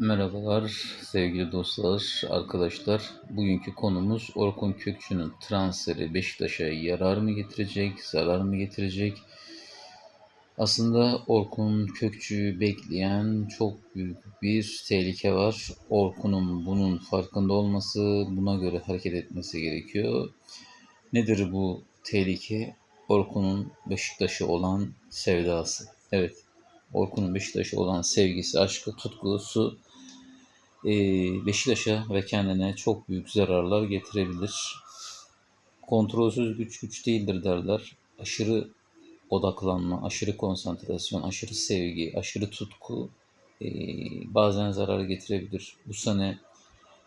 Merhabalar sevgili dostlar, arkadaşlar. Bugünkü konumuz Orkun Kökçü'nün transferi Beşiktaş'a yarar mı getirecek, zarar mı getirecek? Aslında Orkun Kökçü'yü bekleyen çok büyük bir tehlike var. Orkun'un bunun farkında olması, buna göre hareket etmesi gerekiyor. Nedir bu tehlike? Orkun'un Beşiktaş'a olan sevdası. Evet, Orkun'un Beşiktaş'a olan sevgisi, aşkı, tutkusu Beşiktaş'a ve kendine çok büyük zararlar getirebilir. Kontrolsüz güç güç değildir derler. Aşırı odaklanma, aşırı konsantrasyon, aşırı sevgi, aşırı tutku e, bazen zarar getirebilir. Bu sene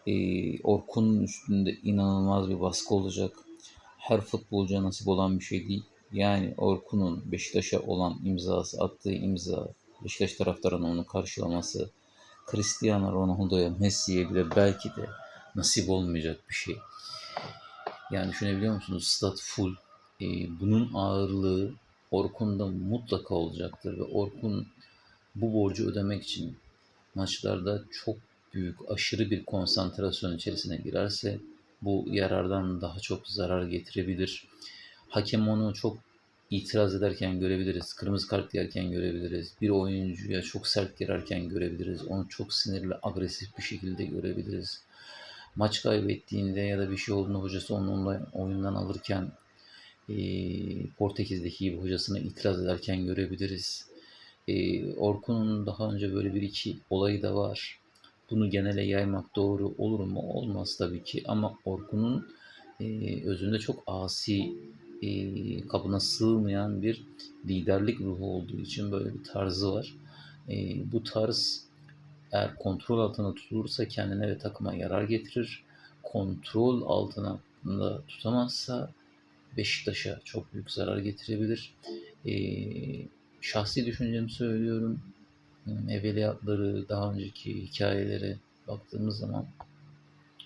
e, Orkun'un üstünde inanılmaz bir baskı olacak. Her futbolcuya nasip olan bir şey değil. Yani Orkun'un Beşiktaş'a olan imzası, attığı imza, Beşiktaş taraftarının onu karşılaması, Cristiano Ronaldo'ya, Messi'ye bile belki de nasip olmayacak bir şey. Yani düşünebiliyor musunuz? Stat full. Ee, bunun ağırlığı Orkun'da mutlaka olacaktır ve Orkun bu borcu ödemek için maçlarda çok büyük, aşırı bir konsantrasyon içerisine girerse bu yarardan daha çok zarar getirebilir. Hakem onu çok itiraz ederken görebiliriz. Kırmızı kart yerken görebiliriz. Bir oyuncuya çok sert girerken görebiliriz. Onu çok sinirli, agresif bir şekilde görebiliriz. Maç kaybettiğinde ya da bir şey olduğunda hocası onu oyundan alırken e, Portekiz'deki gibi hocasına itiraz ederken görebiliriz. E, Orkun'un daha önce böyle bir iki olayı da var. Bunu genele yaymak doğru olur mu? Olmaz tabii ki ama Orkun'un e, özünde çok asi e, kabına sığmayan bir liderlik ruhu olduğu için böyle bir tarzı var. E, bu tarz eğer kontrol altına tutulursa kendine ve takıma yarar getirir. Kontrol altına tutamazsa Beşiktaş'a çok büyük zarar getirebilir. E, şahsi düşüncemi söylüyorum. Evveliyatları, daha önceki hikayelere baktığımız zaman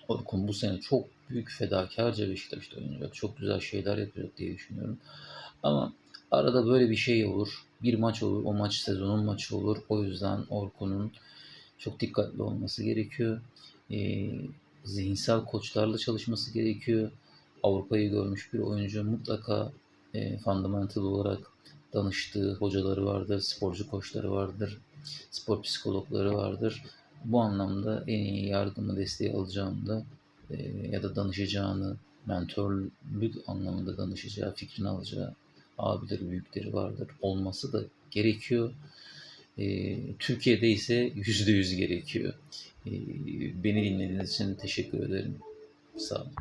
Orkun bu sene çok büyük fedakarca Beşiktaş'ta oynayacak. Çok güzel şeyler yapacak diye düşünüyorum. Ama arada böyle bir şey olur. Bir maç olur. O maç sezonun maçı olur. O yüzden Orkun'un çok dikkatli olması gerekiyor. E, zihinsel koçlarla çalışması gerekiyor. Avrupa'yı görmüş bir oyuncu mutlaka e, fundamental olarak danıştığı hocaları vardır, sporcu koçları vardır, spor psikologları vardır. Bu anlamda en iyi yardımı, desteği alacağını da e, ya da danışacağını, mentörlük anlamında danışacağı, fikrini alacağı abileri, büyükleri vardır. Olması da gerekiyor. E, Türkiye'de ise yüzde yüz gerekiyor. E, beni dinlediğiniz için teşekkür ederim. Sağ olun.